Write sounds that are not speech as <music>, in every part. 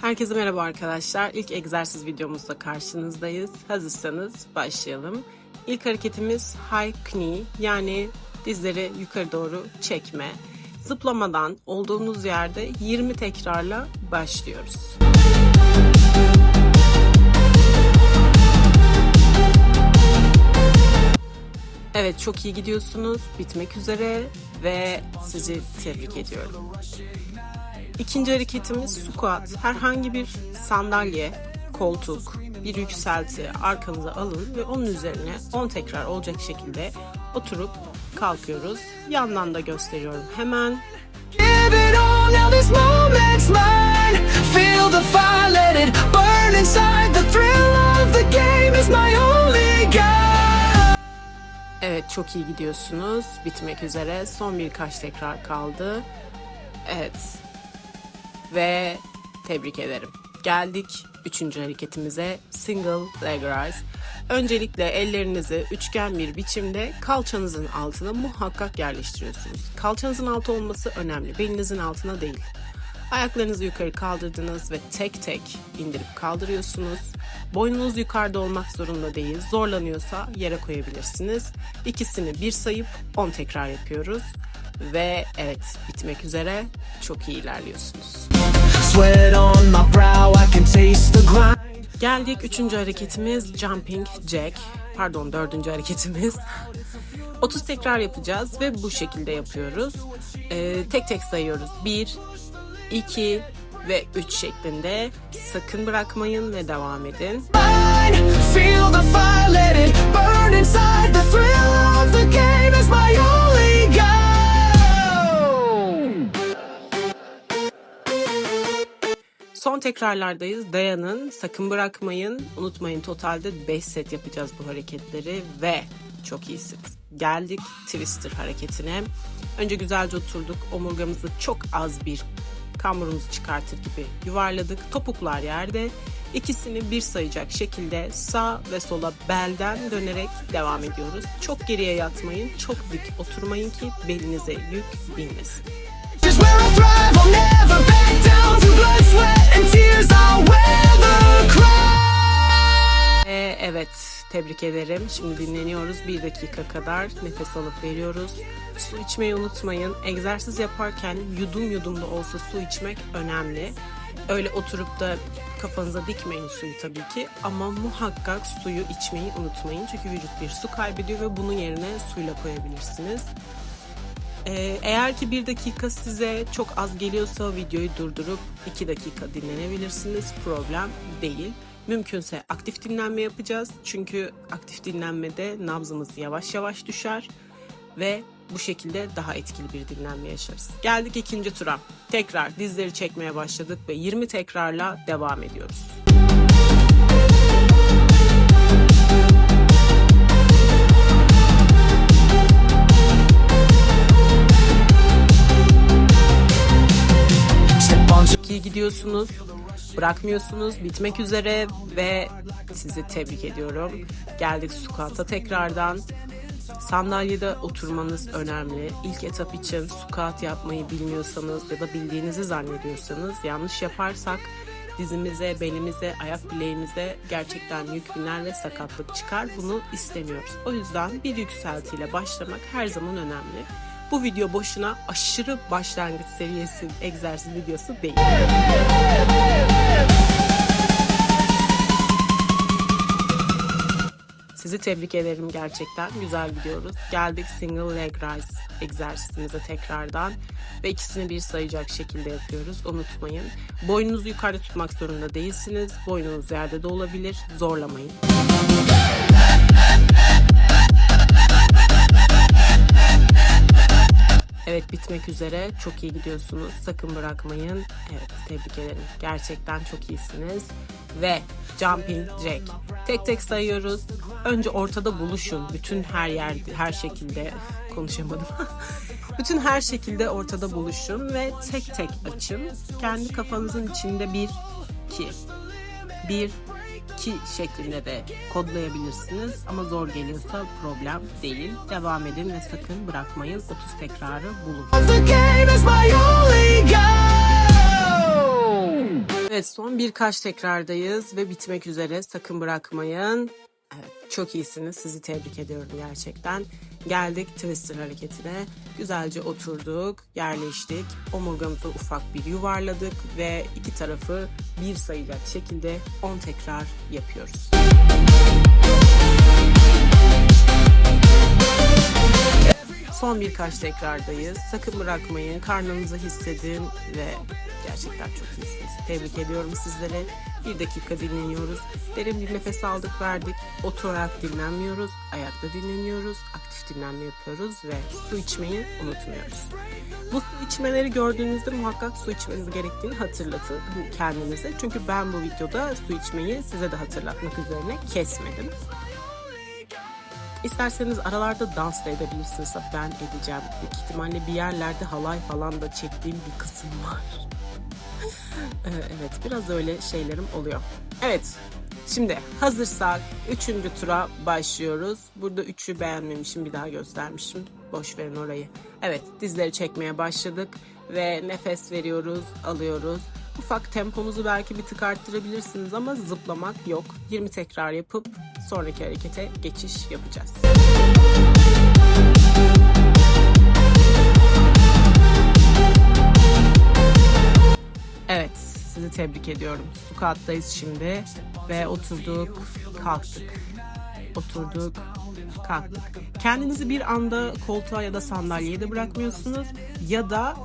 Herkese merhaba arkadaşlar. İlk egzersiz videomuzda karşınızdayız. Hazırsanız başlayalım. İlk hareketimiz high knee yani dizleri yukarı doğru çekme. Zıplamadan olduğunuz yerde 20 tekrarla başlıyoruz. Evet çok iyi gidiyorsunuz. Bitmek üzere ve sizi tebrik ediyorum. İkinci hareketimiz squat. Herhangi bir sandalye, koltuk, bir yükselti arkanıza alın ve onun üzerine 10 tekrar olacak şekilde oturup kalkıyoruz. Yandan da gösteriyorum hemen. Evet çok iyi gidiyorsunuz. Bitmek üzere. Son birkaç tekrar kaldı. Evet. Ve tebrik ederim. Geldik üçüncü hareketimize single leg rise. Öncelikle ellerinizi üçgen bir biçimde kalçanızın altına muhakkak yerleştiriyorsunuz. Kalçanızın altı olması önemli. Belinizin altına değil. Ayaklarınızı yukarı kaldırdınız ve tek tek indirip kaldırıyorsunuz. Boynunuz yukarıda olmak zorunda değil. Zorlanıyorsa yere koyabilirsiniz. İkisini bir sayıp 10 tekrar yapıyoruz. Ve evet bitmek üzere çok iyi ilerliyorsunuz. Geldik üçüncü hareketimiz jumping jack. Pardon dördüncü hareketimiz. <laughs> 30 tekrar yapacağız ve bu şekilde yapıyoruz. Ee, tek tek sayıyoruz. 1, 2 ve 3 şeklinde. Sakın bırakmayın ve devam edin. Feel the fire, let it burn inside. The thrill of the game is my only Son tekrarlardayız. Dayanın, sakın bırakmayın. Unutmayın totalde 5 set yapacağız bu hareketleri ve çok iyisiniz. Geldik twister hareketine. Önce güzelce oturduk. Omurgamızı çok az bir kamburumuzu çıkartır gibi yuvarladık. Topuklar yerde. İkisini bir sayacak şekilde sağ ve sola belden dönerek devam ediyoruz. Çok geriye yatmayın, çok dik oturmayın ki belinize yük binmesin. Tebrik ederim. Şimdi dinleniyoruz. Bir dakika kadar nefes alıp veriyoruz. Su içmeyi unutmayın. Egzersiz yaparken yudum yudum da olsa su içmek önemli. Öyle oturup da kafanıza dikmeyin suyu tabii ki. Ama muhakkak suyu içmeyi unutmayın. Çünkü vücut bir su kaybediyor ve bunun yerine suyla koyabilirsiniz. Ee, eğer ki bir dakika size çok az geliyorsa videoyu durdurup iki dakika dinlenebilirsiniz. Problem değil. Mümkünse aktif dinlenme yapacağız. Çünkü aktif dinlenmede nabzımız yavaş yavaş düşer ve bu şekilde daha etkili bir dinlenme yaşarız. Geldik ikinci tura. Tekrar dizleri çekmeye başladık ve 20 tekrarla devam ediyoruz. Çok gidiyorsunuz. Bırakmıyorsunuz. Bitmek üzere ve sizi tebrik ediyorum. Geldik squat'a tekrardan. Sandalyede oturmanız önemli. İlk etap için squat yapmayı bilmiyorsanız ya da bildiğinizi zannediyorsanız yanlış yaparsak dizimize, belimize, ayak bileğimize gerçekten yük biner ve sakatlık çıkar. Bunu istemiyoruz. O yüzden bir yükseltiyle başlamak her zaman önemli. Bu video boşuna aşırı başlangıç seviyesi egzersiz videosu değil. Sizi tebrik ederim gerçekten. Güzel gidiyoruz. Geldik single leg rise egzersizimize tekrardan. Ve ikisini bir sayacak şekilde yapıyoruz. Unutmayın. Boynunuzu yukarıda tutmak zorunda değilsiniz. Boynunuz yerde de olabilir. Zorlamayın. Evet bitmek üzere. Çok iyi gidiyorsunuz. Sakın bırakmayın. Evet tebrik ederim. Gerçekten çok iyisiniz. Ve jumping jack. Tek tek sayıyoruz. Önce ortada buluşun. Bütün her yer, her şekilde konuşamadım. <laughs> Bütün her şekilde ortada buluşun ve tek tek açın. Kendi kafanızın içinde bir, iki, bir, iki şeklinde de kodlayabilirsiniz. Ama zor geliyorsa problem değil. Devam edin ve sakın bırakmayın. 30 tekrarı bulun. Evet son birkaç tekrardayız ve bitmek üzere. Sakın bırakmayın. Evet çok iyisiniz. Sizi tebrik ediyorum gerçekten. Geldik twister hareketine. Güzelce oturduk, yerleştik. Omurgamızı ufak bir yuvarladık ve iki tarafı bir sayacak şekilde 10 tekrar yapıyoruz. Son birkaç tekrardayız. Sakın bırakmayın. Karnınızı hissedin ve gerçekten çok iyisiniz. Tebrik ediyorum sizlere. Bir dakika dinleniyoruz. Derin bir nefes aldık verdik. Oturarak dinlenmiyoruz. Ayakta dinleniyoruz. Aktif dinlenme yapıyoruz ve su içmeyi unutmuyoruz. Bu su içmeleri gördüğünüzde muhakkak su içmeniz gerektiğini hatırlatın kendinize. Çünkü ben bu videoda su içmeyi size de hatırlatmak üzerine kesmedim. İsterseniz aralarda dans da edebilirsiniz. Ben edeceğim. Büyük ihtimalle bir yerlerde halay falan da çektiğim bir kısım var. <laughs> Ee, evet biraz öyle şeylerim oluyor. Evet şimdi hazırsak üçüncü tura başlıyoruz. Burada üçü beğenmemişim bir daha göstermişim. Boş verin orayı. Evet dizleri çekmeye başladık ve nefes veriyoruz alıyoruz. Ufak tempomuzu belki bir tık arttırabilirsiniz ama zıplamak yok. 20 tekrar yapıp sonraki harekete geçiş yapacağız. Evet, sizi tebrik ediyorum. Squat'tayız şimdi ve oturduk, kalktık. Oturduk, kalktık. Kendinizi bir anda koltuğa ya da sandalyeye de bırakmıyorsunuz ya da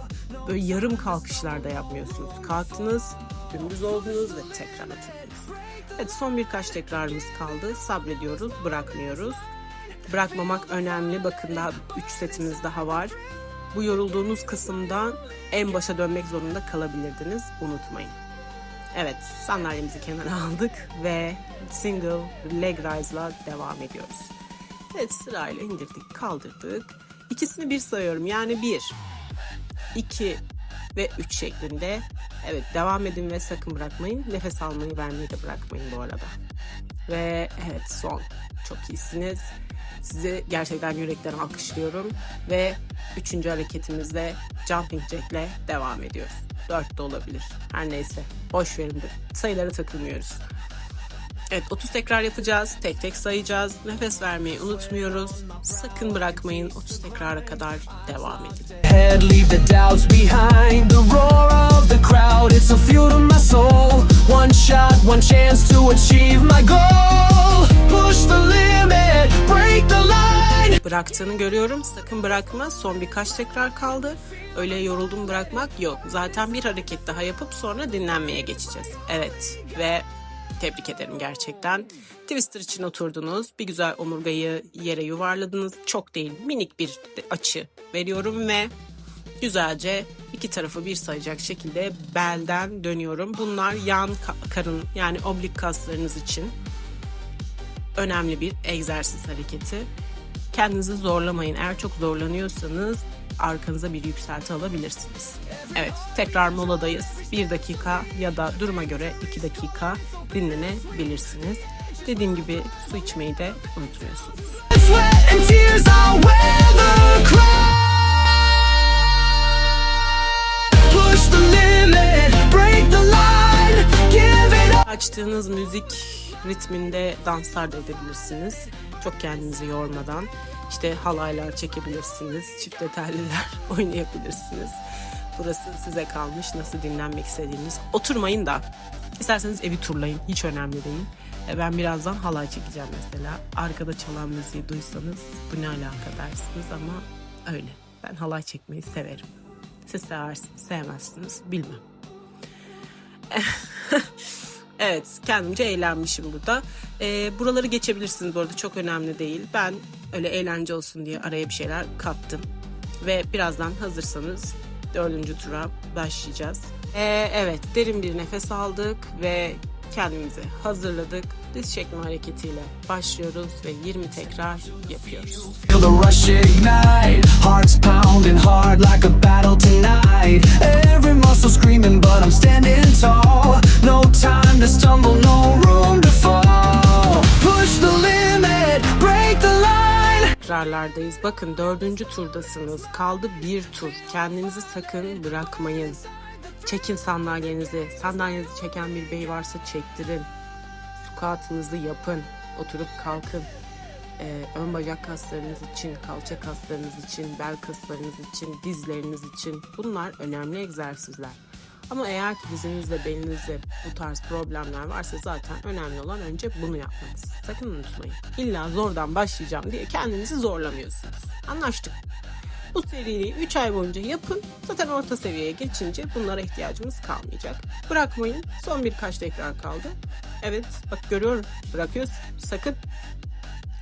böyle yarım kalkışlarda yapmıyorsunuz. Kalktınız, dümdüz oldunuz ve tekrar oturdunuz. Evet, son birkaç tekrarımız kaldı. Sabrediyoruz, bırakmıyoruz. Bırakmamak önemli. Bakın daha 3 setimiz daha var. Bu yorulduğunuz kısımdan en başa dönmek zorunda kalabilirdiniz. Unutmayın. Evet, sandalyemizi kenara aldık ve single leg rise'la devam ediyoruz. Evet, sırayla indirdik, kaldırdık. İkisini bir sayıyorum. Yani bir, iki ve üç şeklinde. Evet, devam edin ve sakın bırakmayın. Nefes almayı, vermeyi de bırakmayın bu arada. Ve evet son. Çok iyisiniz. Sizi gerçekten yürekten alkışlıyorum. Ve üçüncü hareketimizde jumping jack'le devam ediyoruz. Dört de olabilir. Her neyse. Boş verin. de. Sayılara takılmıyoruz. Evet 30 tekrar yapacağız. Tek tek sayacağız. Nefes vermeyi unutmuyoruz. Sakın bırakmayın. 30 tekrara kadar devam edin. head, leave the doubts behind. The roar of the crowd, it's a fuel to my soul. One shot, one chance to achieve my goal. Push the limit, break the line. bıraktığını görüyorum. Sakın bırakma. Son birkaç tekrar kaldı. Öyle yoruldum bırakmak yok. Zaten bir hareket daha yapıp sonra dinlenmeye geçeceğiz. Evet ve tebrik ederim gerçekten. Twister için oturdunuz. Bir güzel omurgayı yere yuvarladınız. Çok değil minik bir açı veriyorum ve güzelce iki tarafı bir sayacak şekilde belden dönüyorum. Bunlar yan ka- karın yani oblik kaslarınız için önemli bir egzersiz hareketi. Kendinizi zorlamayın. Eğer çok zorlanıyorsanız arkanıza bir yükselti alabilirsiniz. Evet, tekrar moladayız. Bir dakika ya da duruma göre iki dakika dinlenebilirsiniz. Dediğim gibi su içmeyi de unutmuyorsunuz. Açtığınız müzik ritminde danslar da edebilirsiniz. Çok kendinizi yormadan. İşte halaylar çekebilirsiniz. Çift telliler <laughs> oynayabilirsiniz. Burası size kalmış. Nasıl dinlenmek istediğiniz. Oturmayın da. İsterseniz evi turlayın. Hiç önemli değil. E, Ben birazdan halay çekeceğim mesela. Arkada çalan müziği duysanız bu ne alaka dersiniz ama öyle. Ben halay çekmeyi severim. Siz seversiniz, sevmezsiniz bilmem. <laughs> Evet, kendimce eğlenmişim burada. Ee, buraları geçebilirsiniz bu arada çok önemli değil. Ben öyle eğlence olsun diye araya bir şeyler kattım. Ve birazdan hazırsanız dördüncü tura başlayacağız. Ee, evet, derin bir nefes aldık ve kendimizi hazırladık. Diz çekme hareketiyle başlıyoruz ve 20 tekrar yapıyoruz. Tekrarlardayız. Bakın dördüncü turdasınız. Kaldı bir tur. Kendinizi sakın bırakmayın. Çekin sandalyenizi. Sandalyenizi çeken bir bey varsa çektirin. Squat'ınızı yapın. Oturup kalkın. Ee, ön bacak kaslarınız için, kalça kaslarınız için, bel kaslarınız için, dizleriniz için bunlar önemli egzersizler. Ama eğer ki dizinizde, belinizde bu tarz problemler varsa zaten önemli olan önce bunu yapmanız. Sakın unutmayın. İlla zordan başlayacağım diye kendinizi zorlamıyorsunuz. Anlaştık. Bu seriyi 3 ay boyunca yapın. Zaten orta seviyeye geçince bunlara ihtiyacımız kalmayacak. Bırakmayın. Son birkaç tekrar kaldı. Evet bak görüyorum. Bırakıyorsun. Sakın.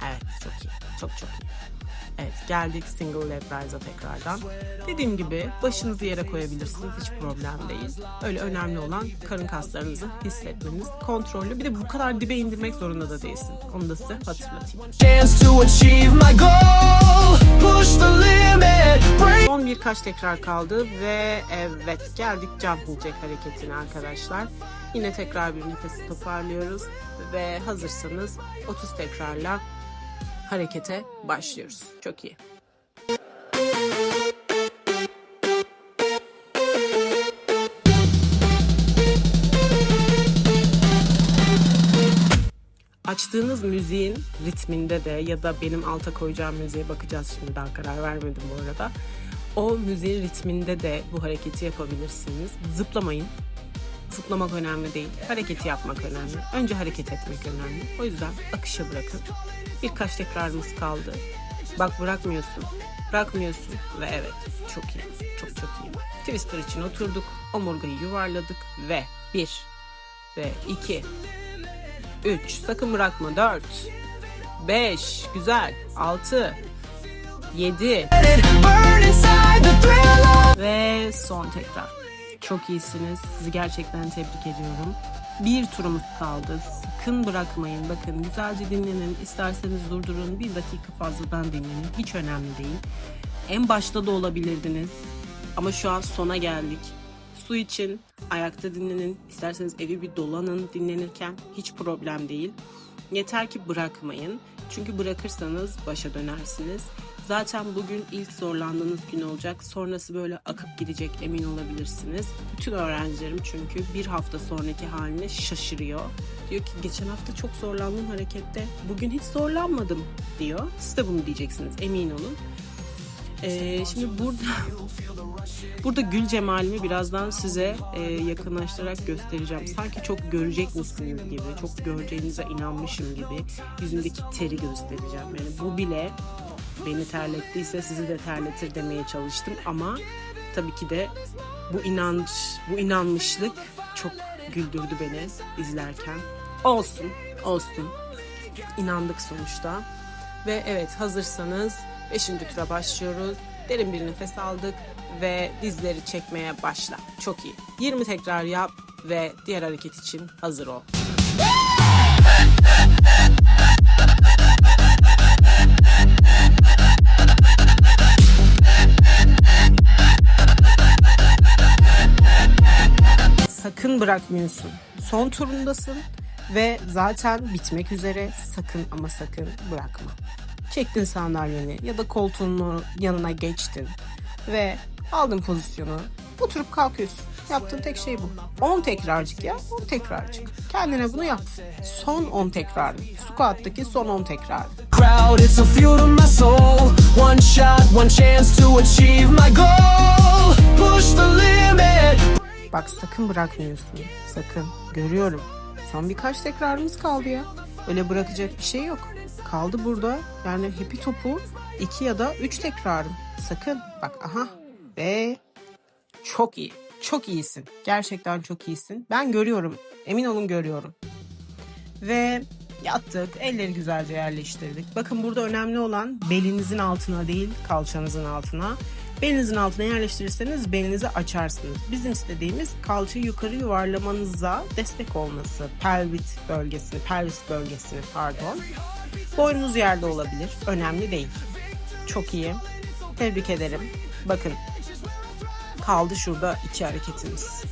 Evet çok iyi. Çok çok iyi. Evet geldik single leg rise'a tekrardan. Dediğim gibi başınızı yere koyabilirsiniz. Hiç problem değil. Öyle önemli olan karın kaslarınızı hissetmeniz. Kontrollü. Bir de bu kadar dibe indirmek zorunda da değilsin. Onu da size hatırlatayım. Son birkaç tekrar kaldı ve evet geldik jumping jack hareketine arkadaşlar. Yine tekrar bir nefesi toparlıyoruz ve hazırsanız 30 tekrarla harekete başlıyoruz. Çok iyi. Açtığınız müziğin ritminde de ya da benim alta koyacağım müziğe bakacağız şimdi daha karar vermedim bu arada. O müziğin ritminde de bu hareketi yapabilirsiniz. Zıplamayın. Zıplamak önemli değil. Hareketi yapmak önemli. Önce hareket etmek önemli. O yüzden akışa bırakın. Birkaç tekrarımız kaldı. Bak bırakmıyorsun. Bırakmıyorsun ve evet çok iyi. Çok çok iyi. Twister için oturduk. Omurgayı yuvarladık ve bir ve iki 3 sakın bırakma 4 5 güzel 6 7 Burn inside the thrill of ve son tekrar. Çok iyisiniz. Sizi gerçekten tebrik ediyorum. Bir turumuz kaldı. Sakın bırakmayın. Bakın güzelce dinlenin. İsterseniz durdurun. Bir dakika fazladan dinlenin. Hiç önemli değil. En başta da olabilirdiniz. Ama şu an sona geldik. Su için ayakta dinlenin. İsterseniz evi bir dolanın dinlenirken. Hiç problem değil. Yeter ki bırakmayın. Çünkü bırakırsanız başa dönersiniz. Zaten bugün ilk zorlandığınız gün olacak. Sonrası böyle akıp gidecek emin olabilirsiniz. Bütün öğrencilerim çünkü bir hafta sonraki haline şaşırıyor. Diyor ki geçen hafta çok zorlandım harekette. Bugün hiç zorlanmadım diyor. Siz de bunu diyeceksiniz emin olun. Ee, şimdi burada <laughs> burada gül cemalimi birazdan size e, yakınlaştırarak göstereceğim. Sanki çok görecekmişsiniz gibi, çok göreceğinize inanmışım gibi yüzümdeki teri göstereceğim. Yani bu bile beni terlettiyse sizi de terletir demeye çalıştım ama tabii ki de bu inanç, bu inanmışlık çok güldürdü beni izlerken. Olsun, olsun. İnandık sonuçta. Ve evet hazırsanız 5. tura başlıyoruz. Derin bir nefes aldık ve dizleri çekmeye başla. Çok iyi. 20 tekrar yap ve diğer hareket için hazır ol. Sakın bırakmıyorsun. Son turundasın ve zaten bitmek üzere. Sakın ama sakın bırakma. Çektin sandalyeni ya da koltuğunun yanına geçtin ve aldın pozisyonu. Oturup kalkıyorsun. Yaptığın tek şey bu. 10 tekrarcık ya. 10 tekrarcık. Kendine bunu yap. Son 10 tekrar. Squat'taki son 10 tekrar. crowd. Bak sakın bırakmıyorsun. Sakın. Görüyorum. Son birkaç tekrarımız kaldı ya. Öyle bırakacak bir şey yok. Kaldı burada. Yani hepi topu 2 ya da 3 tekrarım. Sakın. Bak aha. Ve çok iyi. Çok iyisin. Gerçekten çok iyisin. Ben görüyorum. Emin olun görüyorum. Ve yattık. Elleri güzelce yerleştirdik. Bakın burada önemli olan belinizin altına değil kalçanızın altına. Belinizin altına yerleştirirseniz belinizi açarsınız. Bizim istediğimiz kalça yukarı yuvarlamanıza destek olması. Pelvit bölgesini, pelvis bölgesini pardon. Boynunuz yerde olabilir. Önemli değil. Çok iyi. Tebrik ederim. Bakın kaldı şurada iki hareketimiz.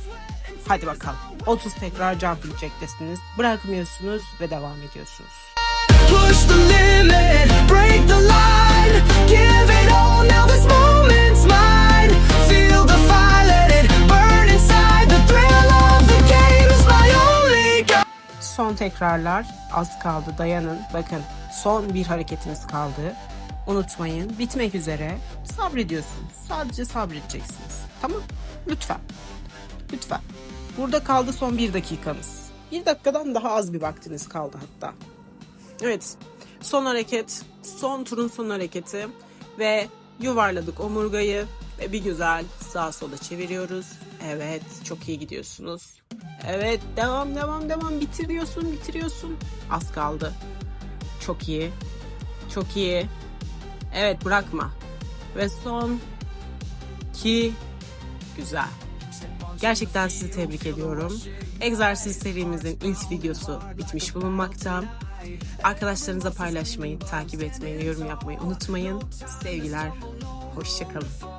Hadi bakalım. 30 tekrar jumping jack'tesiniz. Bırakmıyorsunuz ve devam ediyorsunuz. Push the limit. Break the line. Give tekrarlar. Az kaldı dayanın. Bakın son bir hareketiniz kaldı. Unutmayın bitmek üzere. Sabrediyorsunuz. Sadece sabredeceksiniz. Tamam Lütfen. Lütfen. Burada kaldı son bir dakikamız. Bir dakikadan daha az bir vaktiniz kaldı hatta. Evet. Son hareket. Son turun son hareketi. Ve yuvarladık omurgayı. Ve bir güzel sağa sola çeviriyoruz. Evet. Çok iyi gidiyorsunuz. Evet. Devam devam devam. Bitiriyorsun bitiriyorsun. Az kaldı. Çok iyi. Çok iyi. Evet bırakma. Ve son. iki. Güzel. Gerçekten sizi tebrik ediyorum. Egzersiz serimizin ilk videosu bitmiş bulunmakta. Arkadaşlarınıza paylaşmayı, takip etmeyi, yorum yapmayı unutmayın. Sevgiler, hoşçakalın.